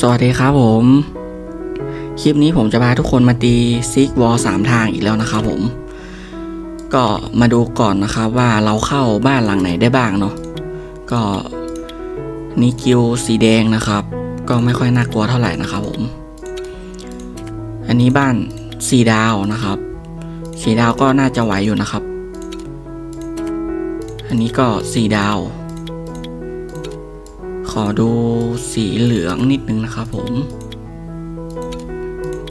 สวัสดีครับผม คลิปนี้ผมจะพาทุกคนมาตีซิกวอลสามทางอีกแล้วนะครับผม ก็มาดูก่อนนะครับว่าเราเข้าบ้านหลังไหนได้บ้างเนาะก็นี่กิวสีแดงนะครับ ก็ไม่ค่อยน่ากลัวเท่าไหร่นะครับผม อันนี้บ้านสีดาวนะครับ สีดาวก็น่าจะไหวอยู่นะครับ อันนี้ก็สีดาว ขอดูสีเหลืองนิดนึงนะครับผม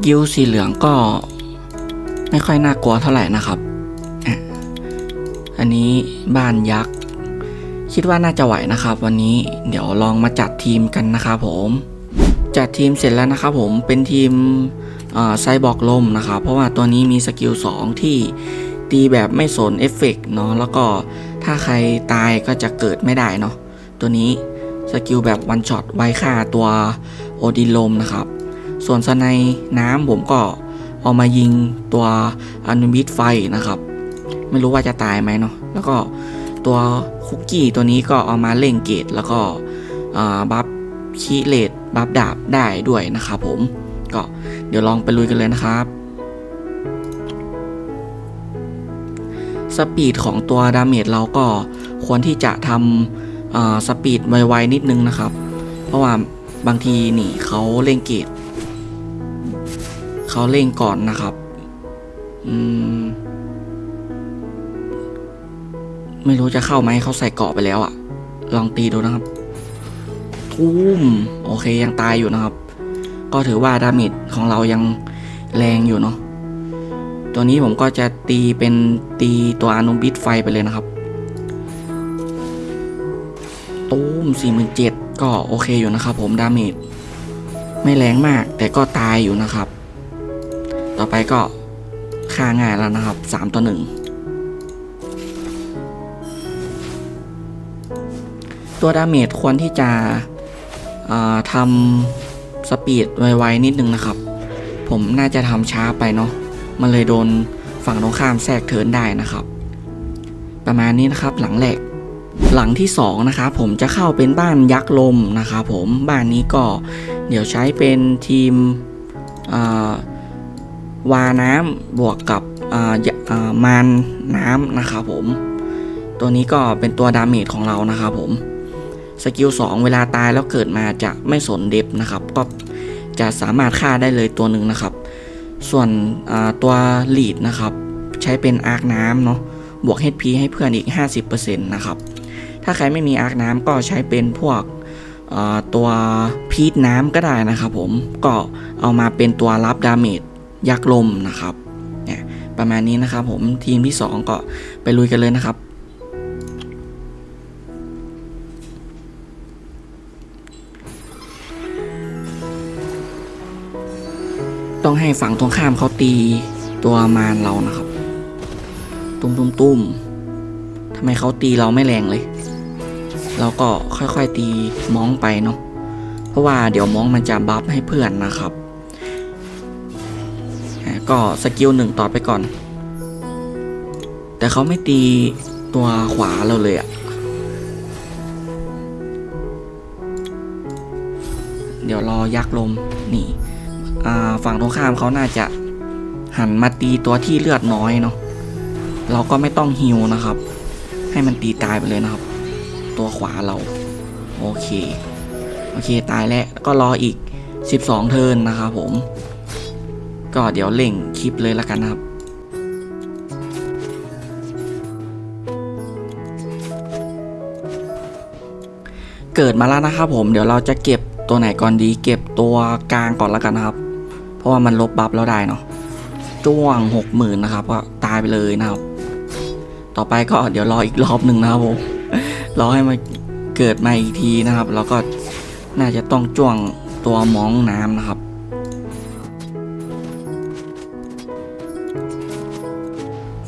ยิวสีเหลืองก็ไม่ค่อยน่ากลัวเท่าไหร่นะครับ อันนี้บ้านยักษ์ คิดว่าน่าจะไหวนะครับ วันนี้เดี๋ยวลองมาจัดทีมกันนะครับผม จัดทีมเสร็จแล้วนะครับผมเป็นทีมไซบอร์กลมนะครับ เพราะว่าตัวนี้มีสกิล 2 ที่ตีแบบไม่สนเอฟเฟกต์เนาะแล้วก็ถ้าใครตายก็จะเกิดไม่ได้เนาะตัวนี้ สกิลแบบวันช็อตไว้ฆ่าตัวโอดินลมนะครับ ส่วนสไนน้ำผมก็เอามายิงตัวอนุมิตไฟนะครับ ไม่รู้ว่าจะตายไหมเนาะแล้วก็ตัวคุกกี้ตัวนี้ก็เอามาเล่งเกตแล้วก็บัฟคีเลดบัฟดาบได้ด้วยนะครับผมก็เดี๋ยวลองไปลุยกันเลยนะครับสปีดของตัวดาเมจเราก็ควรที่จะทำ สปีดไวๆนิดนึงนะครับ เพราะว่าบางทีนี่เขาเล่งเกตเขาเล่งก่อนนะครับอืมไม่รู้จะเข้าไหมเขาใส่เกาะไปแล้วอะลองตีดูนะครับ ทุ่มโอเคยังตายอยู่นะครับ ก็ถือว่าดาเมจของเรายังแรงอยู่เนาะตัวนี้ผมก็จะตีเป็นตีตัวอนุบิตไฟไปเลยนะครับ ตูมสี่หมื่นเจ็ดก็โอเคอยู่นะครับผมดาเมจไม่แรงมากแต่ก็ตายอยู่นะครับ ต่อไปก็ฆ่าง่ายแล้วนะครับสามต่อหนึ่งตัวดาเมจควรที่จะทำสปีดไวๆนิดนึงนะครับ ผมน่าจะทำช้าไปเนาะมันเลยโดนฝั่งตรงข้ามแทรกเทินได้นะครับ ประมาณนี้นะครับหลังแหลก หลังที่2นะครับผมจะเข้าเป็นบ้านยักษ์ลมนะครับผมบ้านนี้ก็เดี๋ยวใช้เป็นทีมวาน้ำบวกกับมานน้ำนะครับผม ตัวนี้ก็เป็นตัวดาเมจของเรานะครับผมสกิล2เวลาตายแล้วเกิดมาจะไม่สนเดฟนะครับ ก็จะสามารถฆ่าได้เลยตัวหนึ่งนะครับ ส่วนตัวลีดนะครับ ใช้เป็นอาร์คน้ำเนาะบวก HP ให้เพื่อนอีก 50%นะครับ ถ้าใครไม่มีอาร์คน้ำก็ใช้เป็นพวกตัวพีทน้ำก็ได้นะครับผมก็เอามาเป็นตัวรับดาเมจยักษ์ลมนะครับเนี่ยประมาณนี้นะครับผมทีมที่ 2 ก็ไปลุยกันเลยนะครับ ต้องให้ฝั่งตรงข้ามเขาตีตัวมารเรานะครับ ตุ้มตุ้มตุ้มทำไมเขาตีเราไม่แรงเลย เราก็ค่อยๆตีมองไปเนาะเพราะว่าเดี๋ยวมองมันจะบัฟให้เพื่อนนะครับ ก็สกิลหนึ่งต่อไปก่อน แต่เขาไม่ตีตัวขวาเราเลยอะเดี๋ยวรอยักลมนี่ฝั่งตรงข้ามเขาน่าจะหันมาตีตัวที่เลือดน้อยเนาะเราก็ไม่ต้องฮิวนะครับ ให้มันตีตายไปเลยนะครับ ตัวขวาเรา โอเค โอเคตายแล้วก็รออีก 12 เทิร์นนะครับผม ก็เดี๋ยวเล่งคลิปเลยล้วกันครับเกิดมาแล้วนะครับผมเดี๋ยวเราจะเก็บตัวไหนก่อนดี เก็บตัวกลางก่อนแล้วกันนะครับ เพราะว่ามันลบบัฟแล้วได้เนาะจ้วงหกหมื่นนะครับก็ตายไปเลยนะครับ ต่อไปก็เดี๋ยวรออีกรอบหนึ่งนะครับผม รอให้มันเกิดมาอีกทีนะครับ แล้วก็น่าจะต้องจ้วงตัวมองน้ำนะครับ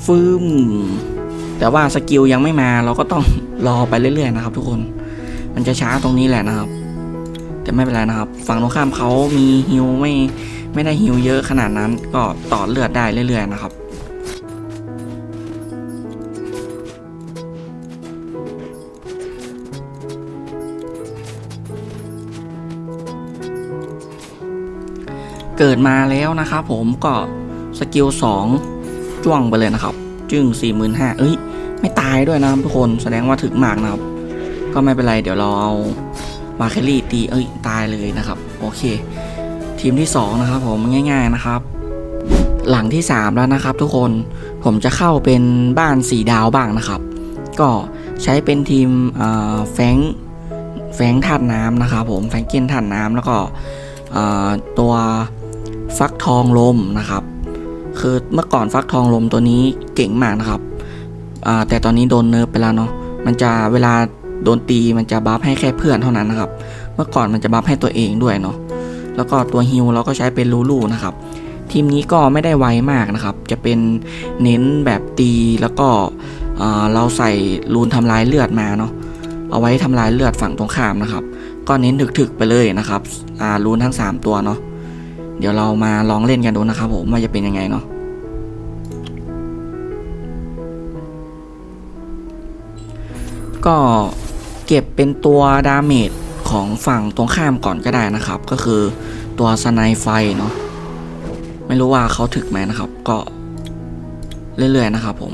ฟืมแต่ว่าสกิลยังไม่มาเราก็ต้องรอไปเรื่อยๆนะครับ ทุกคน มันจะช้าตรงนี้แหละนะครับ แต่ไม่เป็นไรนะครับ ฝั่งตรงข้ามเขามีฮิวไม่ไม่ได้ฮิวเยอะขนาดนั้น ก็ต่อเลือดได้เรื่อยๆนะครับ เกิดมาแล้วนะครับผมก็สกิล2จ้วงไปเลยนะครับ จึง 45,000เอ้ย ไม่ตายด้วยนะครับทุกคนแสดงว่าถึกมากนะครับ ก็ไม่เป็นไรเดี๋ยวเราเอามาเคลลี่ตีเอ้ยตายเลยนะครับ โอเค ทีมที่ 2 นะครับผมง่าย ๆนะครับ หลังที่ 3 แล้วนะครับ ทุกคนผมจะเข้าเป็นบ้านสีดาวบ้างนะครับ ก็ใช้เป็นทีมแฟงแฟงค์ธาตุน้ำนะครับผมแฟงเกนธาตุน้ำแล้วก็ตัว ฟักทองลมนะครับ คือเมื่อก่อนฟักทองลมตัวนี้เก่งมากนะครับแต่ตอนนี้โดนเนิร์ฟไปแล้วเนาะมันจะเวลาโดนตีมันจะบัฟให้แค่เพื่อนเท่านั้นนะครับ เมื่อก่อนมันจะบัฟให้ตัวเองด้วยเนาะแล้วก็ตัวฮิลเราก็ใช้เป็นลูลูนะครับ ทีมนี้ก็ไม่ได้ไวมากนะครับ จะเป็นเน้นแบบตีแล้วก็เราใส่รูนทำลายเลือดมาเนาะเอาไว้ทำลายเลือดฝั่งตรงข้ามนะครับ ก็เน้นถึกๆไปเลยนะครับอ่ารูนทั้ง 3 ตัวเนาะ เดี๋ยวเรามาลองเล่นกันดูนะครับผมว่าจะเป็นยังไงเนาะก็เก็บเป็นตัวดาเมจของฝั่งตรงข้ามก่อนก็ได้นะครับ ก็คือตัวสไนไฟเนาะไม่รู้ว่าเขาถึกไหมนะครับ ก็เรื่อยๆนะครับผม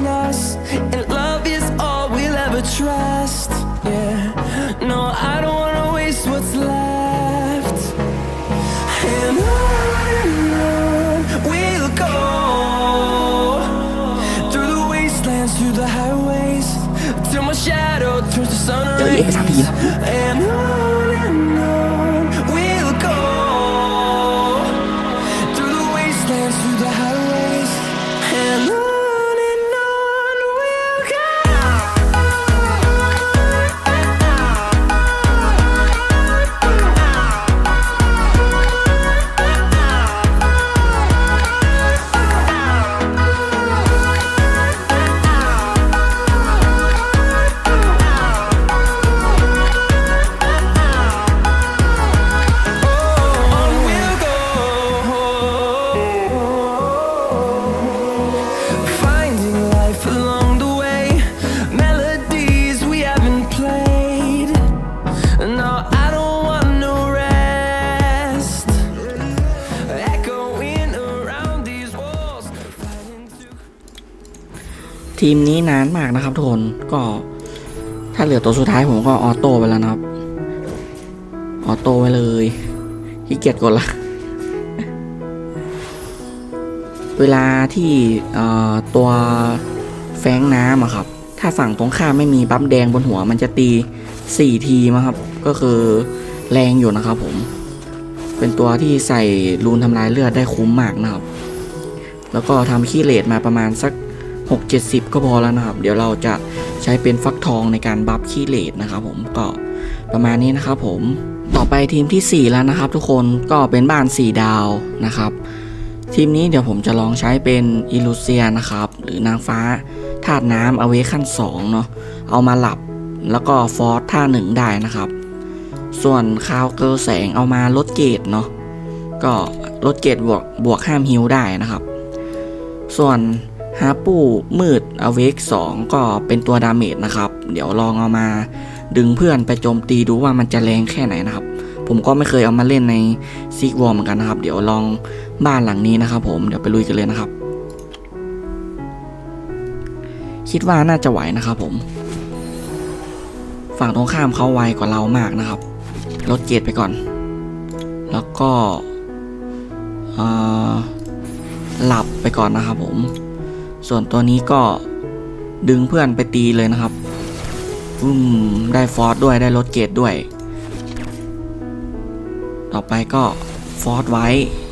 ทีมนี้นานมากนะครับทุกคนก็ถ้าเหลือตัวสุดท้ายผมก็ออโต้ไปแล้วนะครับ ออโต้ไว้เลยขี้เกียจกดละเวลาที่ตัวแฟงน้ำอะครับ ถ้าฝั่งตรงข้ามไม่มีบัฟแดงบนหัว มันจะตี 4 ทีมั้งครับ ก็คือแรงอยู่นะครับผม เป็นตัวที่ใส่รูนทำลายเลือดได้คุ้มมากนะครับ แล้วก็ทำขี้เลดมาประมาณสัก 6 70 ก็พอแล้วนะครับ เดี๋ยวเราจะใช้เป็นฟักทองในการบัฟขี้เลดนะครับผมก็ประมาณนี้นะครับผมต่อไปทีมทีสี่ 4 แล้วนะครับ ทุกคนก็เป็นบ้าน 4 ดาวนะครับทีมนี้เดี๋ยวผมจะลองใช้เป็นอิลูเซียนะครับ หรือนางฟ้าธาตุน้ำเอาไว้ขั้น2เนาะเอามาหลับแล้วก็ฟอสท่าหนึ่งได้นะครับ ส่วนคาวเกอร์แสงเอามาลดเกรดเนาะก็ลดเกรดบวกบวกห้ามฮิวได้นะครับ ส่วน ฮาปูมืดอเวก2ก็เป็นตัวดาเมจนะครับ เดี๋ยวลองเอามาดึงเพื่อนไปโจมตีดูว่ามันจะแรงแค่ไหนนะครับ ผมก็ไม่เคยเอามาเล่นในซีกวอร์เหมือนกันนะครับ เดี๋ยวลองบ้านหลังนี้นะครับผมเดี๋ยวไปลุยกันเลยนะครับ คิดว่าน่าจะไหวนะครับผม ฝั่งตรงข้ามเขาไวกว่าเรามากนะครับลดเกรดไปก่อน แล้วก็หลับไปก่อนนะครับผม ส่วนตัวนี้ก็ดึงเพื่อนไปตีเลยนะครับอืมได้ฟอสด้วยได้ลดเกรดด้วย ต่อไปก็ฟอสไว้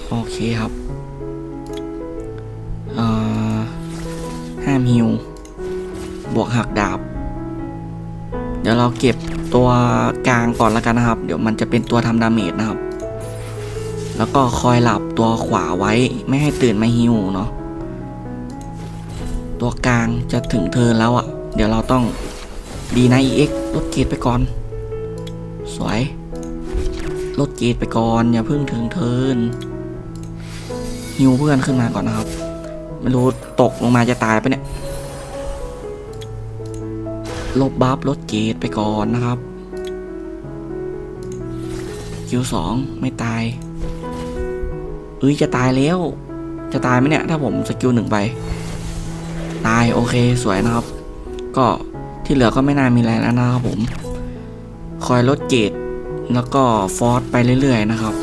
โอเคครับห้ามฮิวบวกหักดาบ เดี๋ยวเราเก็บตัวกลางก่อนแล้วกันนะครับ เดี๋ยวมันจะเป็นตัวทำดาเมจนะครับ แล้วก็คอยหลับตัวขวาไว้ไม่ให้ตื่นมาฮิวเนาะ ตัวกลางจะถึงเธอแล้วอะ่ะ เดี๋ยวเราต้องดีนะ EX ลดเกรดไปก่อน สวยลดเกรดไปก่อน อย่าเพิ่งถึงเทินฮิวเพื่อนขึ้นมาก่อนนะครับ ไม่รู้ตกลงมาจะตายปะเนี่ย ลบบัฟลดเกรดไปก่อนนะครับคิวสองไม่ตายเอ้ยจะตายแล้ว จะตายไหมเนี่ย ถ้าผมสกิลหนึ่งไป ตายโอเคสวยนะครับ ก็ที่เหลือก็ไม่น่ามีอะไรแล้วนะครับผม คอยลดเกรดแล้วก็ฟอร์สไปเรื่อยๆนะครับ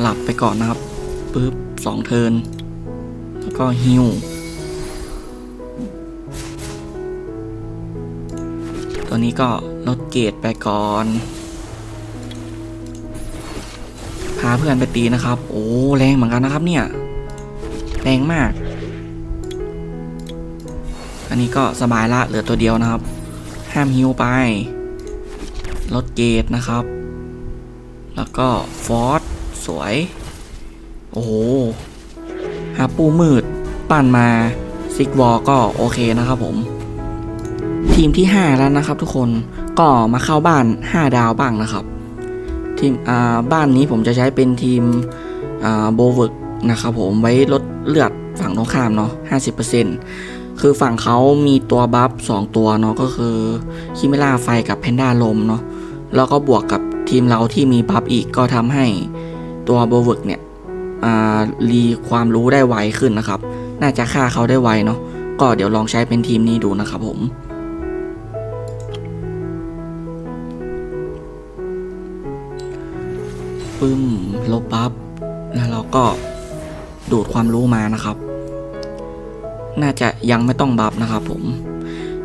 หลับไปก่อนนะครับปึ๊บสองเทินแล้วก็ฮิวตัวนี้ก็ลดเกรดไปก่อน พาเพื่อนไปตีนะครับ โอ้แรงเหมือนกันนะครับเนี่ย แรงมาก อันนี้ก็สบายละเหลือตัวเดียวนะครับ ห้ามฮิวไป ลดเกรดนะครับ แล้วก็ฟอสสวย โอ้โหหาปูมืด ปั่นมาซิกวอลก็โอเคนะครับผม ทีมที่ 5 แล้วนะครับทุกคนก็มาเข้าบ้าน 5 ดาวบ้างนะครับ ทีมอ่าบ้านนี้ผมจะใช้เป็นทีมอ่าโบเวิร์ก นะครับผมไว้ลดเลือดฝั่งตรงข้ามเนาะ50%คือฝั่งเขามีตัวบัฟ2ตัวเนาะก็คือคิเมล่าไฟกับแพนด้าลมเนาะแล้วก็บวกกับทีมเราที่มีบัฟอีกก็ทำให้ตัวโบวิกเนี่ยรีความรู้ได้ไวขึ้นนะครับ น่าจะฆ่าเขาได้ไวเนาะก็เดี๋ยวลองใช้เป็นทีมนี้ดูนะครับผมปึ้มลบบัฟแล้วเราก็ ดูดความรู้มานะครับ น่าจะยังไม่ต้องบัฟนะครับผม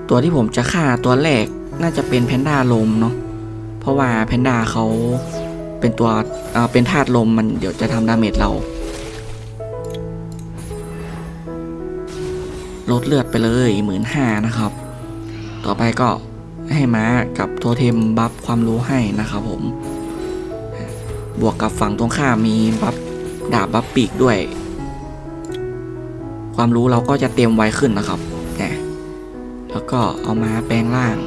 ตัวที่ผมจะฆ่าตัวแรกน่าจะเป็นแพนด้าลมเนาะ เพราะว่าแพนด้าเขาเป็นตัวเเป็นธาตุลมมันเดี๋ยวจะทำดาเมจเรา ลดเลือดไปเลยหมื่นห้านะครับ ต่อไปก็ให้ม้ากับโทเทมบัฟความรู้ให้นะครับผม บวกกับฝั่งตรงข้ามมีบัฟดาบบัฟปีกด้วย ความรู้เราก็จะเตรียมไว้ขึ้นนะครับนะแล้วก็เอามาแปลงร่าง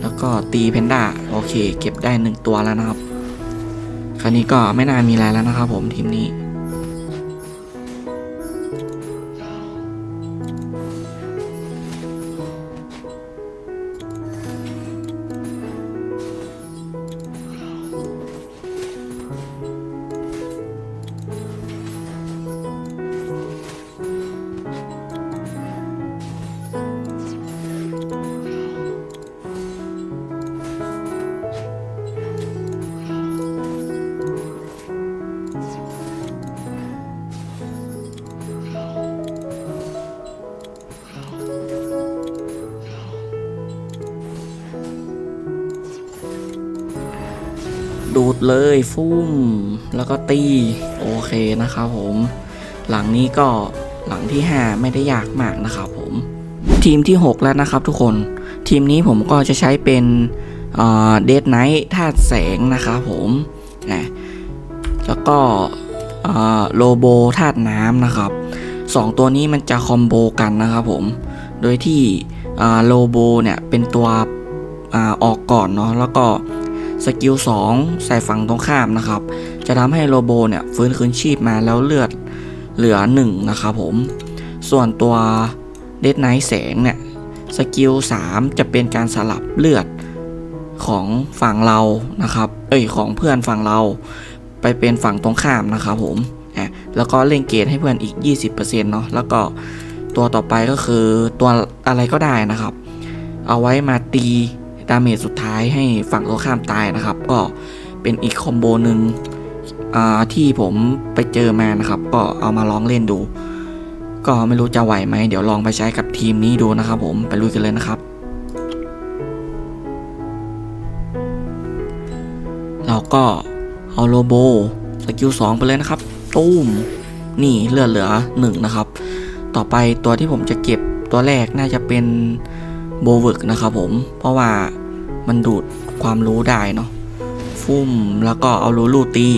แล้วก็ตีเพนด้าโอเค เก็บได้หนึ่งตัวแล้วนะครับ คราวนี้ก็ไม่น่ามีอะไรแล้วนะครับผมทีมนี้ เลยฟุ่มแล้วก็ตีโอเคนะครับผม หลังนี้ก็หลังที่ 5 ไม่ได้ยากมากนะครับผม ทีมที่ 6 แล้วนะครับทุกคนทีมนี้ผมก็จะใช้เป็นเดดไนท์ธาตุแสงนะครับผมนะแล้วก็โลโบธาตุน้ำนะครับสองตัวนี้มันจะคอมโบกันนะครับผม โดยที่โลโบเนี่ยเป็นตัวอออกก่อนเนาะแล้วก็ สกิล2ใส่ฝั่งตรงข้ามนะครับ จะทำให้โลโบเนี่ยฟื้นคืนชีพมาแล้วเลือดเหลือ 1 นะครับผม ส่วนตัวเดดไนท์แสงเนี่ยสกิล3จะเป็นการสลับเลือดของฝั่งเรานะครับ เอ้ยของเพื่อนฝั่งเรา ไปเป็นฝั่งตรงข้ามนะครับผมอะแล้วก็เล่นเกรดให้เพื่อนอีก 20%เนาะแล้วก็ตัวต่อไปก็คือตัวอะไรก็ได้นะครับ เอาไว้มาตี ดาเมจสุดท้ายให้ฝั่งตรงข้ามตายนะครับ ก็เป็นอีกคอมโบหนึ่งที่ผมไปเจอมานะครับ ก็เอามาลองเล่นดู ก็ไม่รู้จะไหวไหม เดี๋ยวลองไปใช้กับทีมนี้ดูนะครับ ผมไปลุยกันเลยนะครับ เราก็เอาโลโบสกิล2ไปเลยนะครับ ตุ้ม นี่เลือดเหลือ1นะครับ ต่อไปตัวที่ผมจะเก็บตัวแรกน่าจะเป็นโบเวิร์กนะครับผม เพราะว่า มันดูดความรู้ได้เนาะฟุ่มแล้วก็เอาลูลูตี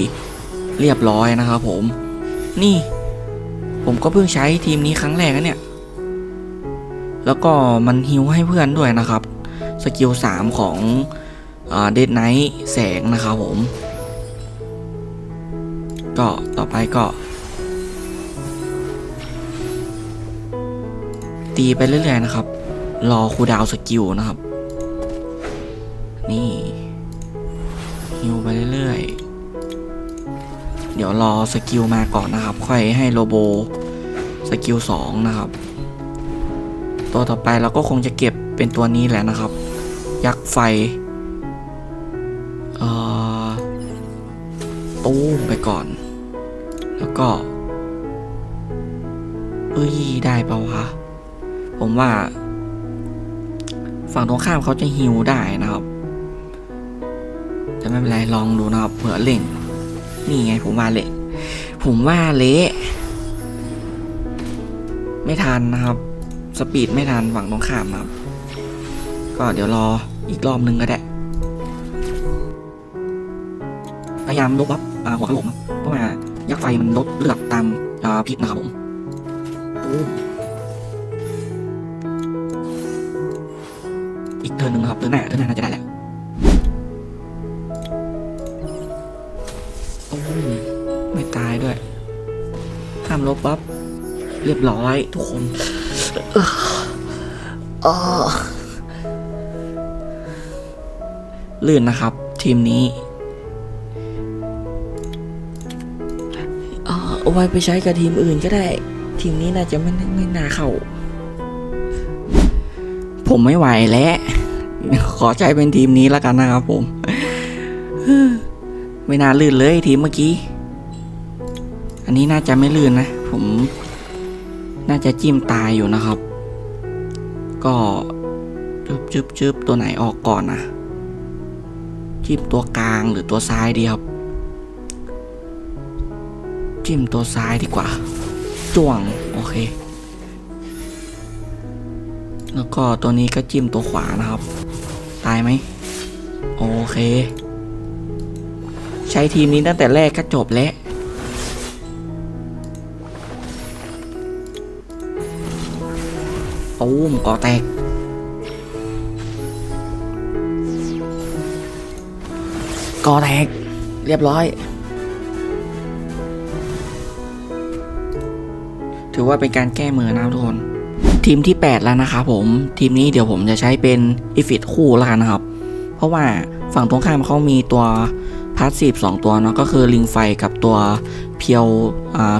เรียบร้อยนะครับผม นี่ ผมก็เพิ่งใช้ทีมนี้ครั้งแรกนะเนี่ย แล้วก็มันฮิวให้เพื่อนด้วยนะครับ สกิล 3 ของเดดไนท์แสงนะครับผม ก็ต่อไปก็ ตีไปเรื่อยๆนะครับ รอคูดาวสกิลนะครับ นี่ฮิวไปเรื่อยๆ เดี๋ยวรอสกิลมาก่อนนะครับ ค่อยให้โลโบสกิล2นะครับ ตัวต่อไปเราก็คงจะเก็บเป็นตัวนี้แหละนะครับ ยักษ์ไฟตู้มไปก่อน แล้วก็เอ้ยได้ปะวะผมว่า ฝั่งตรงข้ามเขาจะฮิวได้นะครับ ลองดูนะครับเผื่อเล่งนี่ไงผมว่าเละผมว่าเละไม่ทันนะครับ สปีดไม่ทันฝั่งตรงข้ามครับ ก็เดี๋ยวรออีกรอบนึงก็ได้พยายามลบวับหัวกระโหลกเพราะว่ายักษ์ไฟมันลดเลือดตามาพิษนะครับผมอีกเทิร์นหนึ่งครับเทิร์นหน้าเทิร์นหน้าน่าจะได้แหละ ลบวับเรียบร้อยทุกคนอ้อลื่นนะครับ ทีมนี้เอ่อเอาไว้ไปใช้กับทีมอื่นก็ได้ ทีมนี้น่าจะไม่ไม่น่าเข้า ผมไม่ไหวแล้ว ขอใช้เป็นทีมนี้แล้วกันนะครับผม ไม่น่าลื่นเลยทีมเมื่อกี้ อันนี้น่าจะไม่ลื่นนะ ผมน่าจะจิ้มตายอยู่นะครับ ก็จึบจึบจึบตัวไหนออกก่อนนะจิ้มตัวกลางหรือตัวซ้ายดีครับ จิ้มตัวซ้ายดีกว่า จ้วง โอเค แล้วก็ตัวนี้ก็จิ้มตัวขวานะครับ ตายไหม โอเค ใช้ทีมนี้ตั้งแต่แรกก็จบแล้วูมก่อแตก ก่อแตก เรียบร้อย ถือว่าเป็นการแก้มือนะทุกคน ทีมที่ 8 แล้วนะครับผม ทีมนี้เดี๋ยวผมจะใช้เป็นอิฟิตคู่แล้วกันนะครับ เพราะว่าฝั่งตรงข้ามเขามีตัวพาสซีฟสองตัวเนาะก็คือลิงไฟกับตัวเพียว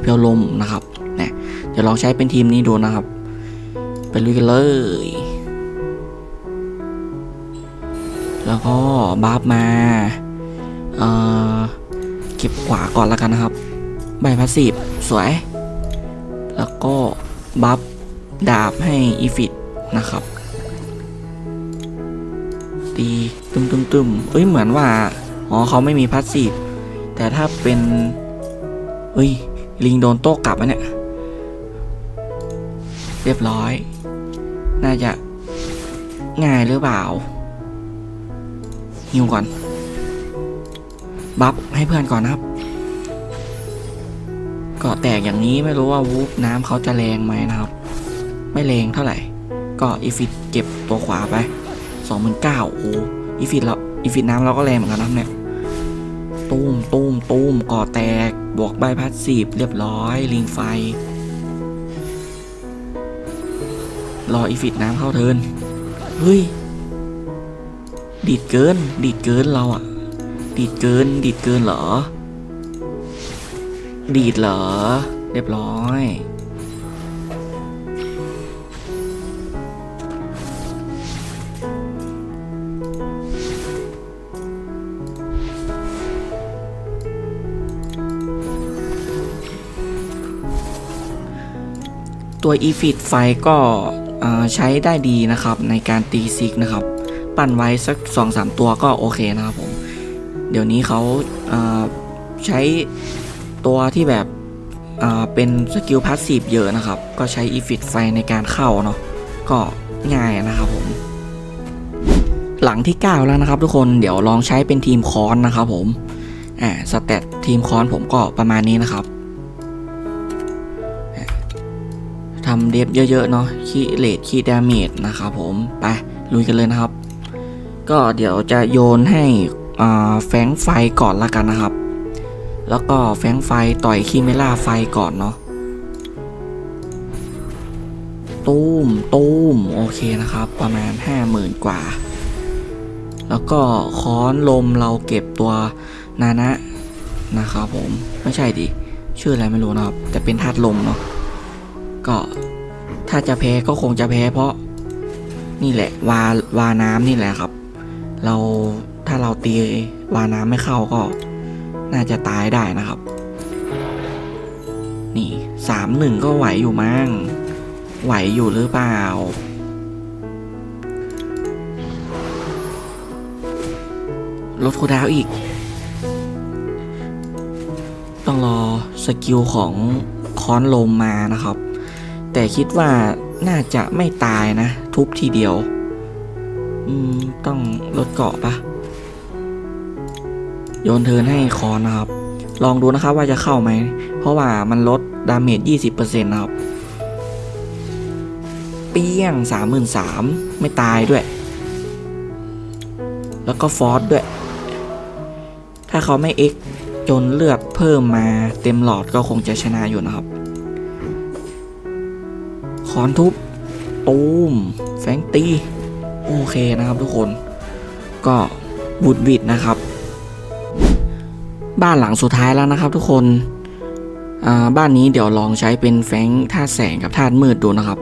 เพียวลมนะครับเนี่ยเดี๋ยวลองใช้เป็นทีมนี้ดูนะครับ ไปลุยกันเลย แล้วก็บัฟมาเอ่อเก็บขวาก่อนแล้วกันนะครับ ใบพาสซีฟสวย แล้วก็บัฟดาบให้อีฟิตนะครับตีตึมตึมตึมเอ้ยเหมือนว่า อ๋อเขาไม่มีพาสซีฟแต่ถ้าเป็น เอ้ย ลิงโดนโต้กลับอะเนี่ย เรียบร้อย น่าจะง่ายหรือเปล่าฮิวก่อน บัฟให้เพื่อนก่อนนะครับกาะแตกอย่างนี้ไม่รู้ว่าวูฟน้ำเขาจะแรงไหมนะครับ ไม่แรงเท่าไหร่ ก็อีฟิตเก็บตัวขวาไปสองหมื่นเก้าโอ้อีฟิตเราอีฟิตน้ำเราก็แรงเหมือนกันนะเนี่ยตูมตูมตูมก่อแตกบวกใบพัดสีบเรียบร้อย ลิงไฟ รออีฟิตน้ำเข้าเทินเฮ้ย ดีดเกิน ดีดเกินเราอะดีดเกิน ดีดเกินเหรอ ดีดเหรอ เรียบร้อยตัว e f i t ไฟก็ ใช้ได้ดีนะครับในการตีซิกนะครับ ปั่นไว้สัก2-3ตัวก็โอเคนะครับผม เดี๋ยวนี้เขาเอ่อใช้ตัวที่แบบเป็นสกิลพาสซีฟเยอะนะครับ ก็ใช้ e f i t ไฟในการเข้าเนาะก็ง่ายนะครับผม หลังที่ 9 แล้วนะครับทุกคนเดี๋ยวลองใช้เป็นทีมคอนนะครับผมอ่าสเตตทีมคอนผมก็ประมาณนี้นะครับำเดฟเยอะๆเนาะคีเลดคีดาเมจนะครับผมไปลุยกันเลยนะครับ ก็เดี๋ยวจะโยนให้แฟงไฟก่อนละกันนะครับ แล้วก็แฟงไฟต่อยคีเมล่าไฟก่อนเนาะตูมตูมโอเคนะครับ ประมาณ 50,000 กว่า แล้วก็ค้อนลมเราเก็บตัวนานะนะครับผมไม่ใช่ดิชื่ออะไรไม่รู้นะครับ แต่เป็นธาตุลมเนาะก็ ถ้าจะแพ้ก็คงจะแพ้เพราะนี่แหละ วาวาน้ำนี่แหละครับ เราถ้าเราตีวาน้ำไม่เข้าก็ น่าจะตายได้นะครับ นี่สามหนึ่งก็ไหวอยู่มั้งไหวอยู่หรือเปล่า ลดคูดาวอีก ต้องรอสกิลของค้อนลมมานะครับ แต่คิดว่าน่าจะไม่ตายนะ ทุบทีเดียว อืม ต้องลดเกาะปะโยนเทินให้คอนนะครับ ลองดูนะครับว่าจะเข้าไหม เพราะว่ามันลดดาเมจ 20%นะครับ เปี้ยง 33,000 ไม่ตายด้วย แล้วก็ฟอสด้วย ถ้าเขาไม่เอ็กจนเลือดเพิ่มมาเต็มหลอดก็คงจะชนะอยู่นะครับ คอนทุบตูมแฟงตีโอเคนะครับทุกคน ก็บุดวิดนะครับ บ้านหลังสุดท้ายแล้วนะครับ ทุกคนบ้านนี้เดี๋ยวลองใช้เป็นแฟงธาตุแสงกับธาตุมืดดูนะครับ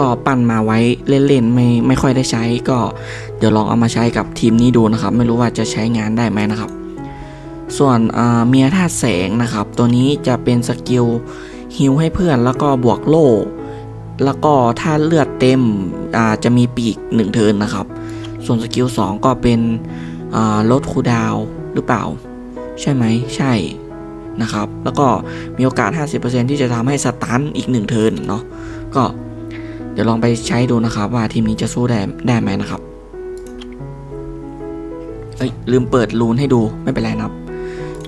ก็ปั้นมาไว้เล่นๆไม่ไม่ค่อยได้ใช้ ก็เดี๋ยวลองเอามาใช้กับทีมนี้ดูนะครับ ไม่รู้ว่าจะใช้งานได้ไหมนะครับ ส่วนเมียธาตุแสงนะครับ ตัวนี้จะเป็นสกิลฮิวให้เพื่อนแล้วก็บวกโล่ แล้วก็ถ้าเลือดเต็มอาจะมีปีกหนึ่งเทินนะครับ ส่วนสกิล2ก็เป็นลดคูดาวหรือเปล่า ใช่ไหมใช่นะครับ แล้วก็มีโอกาส 50%ที่จะทำให้สตันอีก1เทินเนาะก็เดี๋ยวลองไปใช้ดูนะครับ ว่าทีมนี้จะสู้ได้ได้ไหมนะครับเอ้ยลืมเปิดรูนให้ดูไม่เป็นไรนะครับ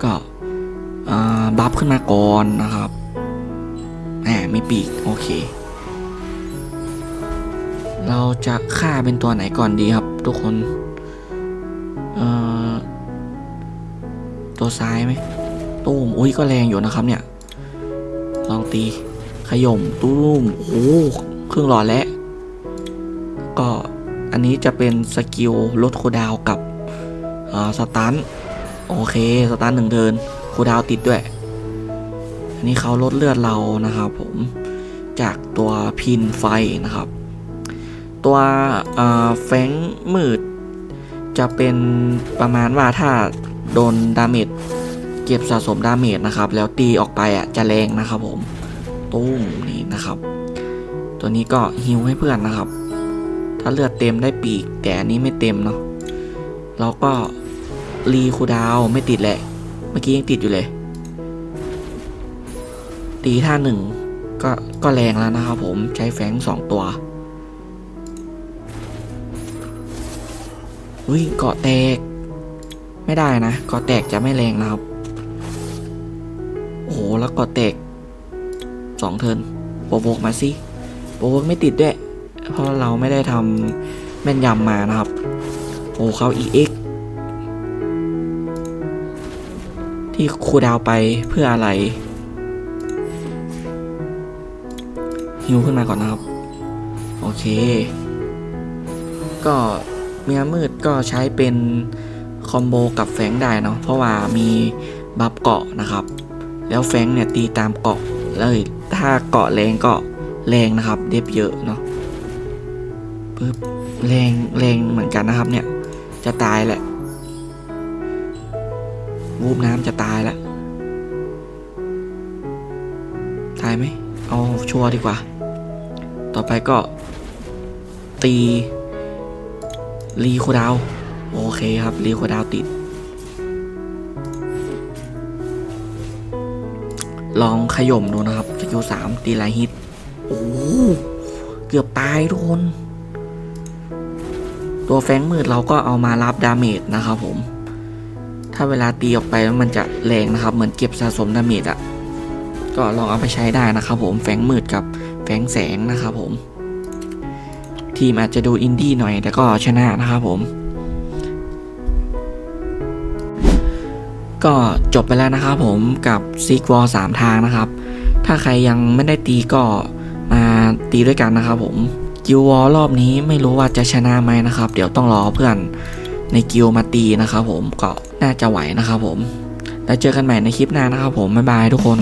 ก็บัฟขึ้นมาก่อนนะครับแหมมีปีกโอเค เราจะฆ่าเป็นตัวไหนก่อนดีครับ ทุกคนเอ่อตัวซ้ายไหมตูมอุ้ยก็แรงอยู่นะครับเนี่ย ลองตีขย่มตูมโอ้โหครึ่องหลอดแล้วก็อันนี้จะเป็นสกิลลดคูดาวกับอ่าสตันโอเคสตาร์ทหนึ่งเทิร์นคูดาวติดด้วย อันนี้เขาลดเลือดเรานะครับผมจากตัวพินไฟนะครับ ตัวแฟงมืด จะเป็นประมาณว่าถ้าโดนดาเมจเก็บสะสมดาเมจนะครับ แล้วตีออกไปอะจะแรงนะครับผมตุ้มนี่นะครับ ตัวนี้ก็ฮิวให้เพื่อนนะครับ ถ้าเลือดเต็มได้ปีก แต่อันนี้ไม่เต็มเนาะเราก็รีคูดาวไม่ติดแหละ เมื่อกี้ยังติดอยู่เลย ตีท่าหนึ่งก็ก็แรงแล้วนะครับผมใช้แฟงสองตัว อุ้ยเกาะแตก ไม่ได้นะเกาะแตกจะไม่แรงนะครับ โอ้โหแล้วเกาะแตกสองเทินโปรโวกมาสิโปรโวกไม่ติดด้วย เพราะเราไม่ได้ทำแม่นยำมานะครับ โอ้เขา EX ที่ครูดาวไปเพื่ออะไรฮิวขึ้นมาก่อนนะครับ โอเค ก็ เมียมืดก็ใช้เป็นคอมโบกับแฟงได้เนาะเพราะว่ามีบัฟเกาะนะครับ แล้วแฟงเนี่ยตีตามเกาะเลยถ้าเกาะแรงก็แรงนะครับ เดฟเยอะเนาะปึ๊บแรงแรงเหมือนกันนะครับเนี่ยจะตายแหละวูบน้ำจะตายแล้วตายไหมเอาชัวร์ดีกว่า ต่อไปก็ตี รีโคดาว โอเคครับ รีโคดาวติด ลองขย่มดูนะครับสกิลสามตีลายฮิต โอ้เกือบตายทุกคน ตัวแฟงมืดเราก็เอามารับดาเมจนะครับผม ถ้าเวลาตีออกไปแล้วมันจะแรงนะครับ เหมือนเก็บสะสมดาเมจอะก็ลองเอาไปใช้ได้นะครับผมแฝงมืดกับแฝงแสงนะครับผม ทีมอาจจะดูอินดี้หน่อยแต่ก็ชนะนะครับผม ก็จบไปแล้วนะครับผมกับซีกวอลสามทางนะครับ ถ้าใครยังไม่ได้ตีก็มาตีด้วยกันนะครับผมกิววอลรอบนี้ไม่รู้ว่าจะชนะไหมนะครับ เดี๋ยวต้องรอเพื่อนในกิวมาตีนะครับผมก็น่าจะไหวนะครับผม แล้วเจอกันใหม่ในคลิปหน้านะครับผมบ๊ายบายทุกคน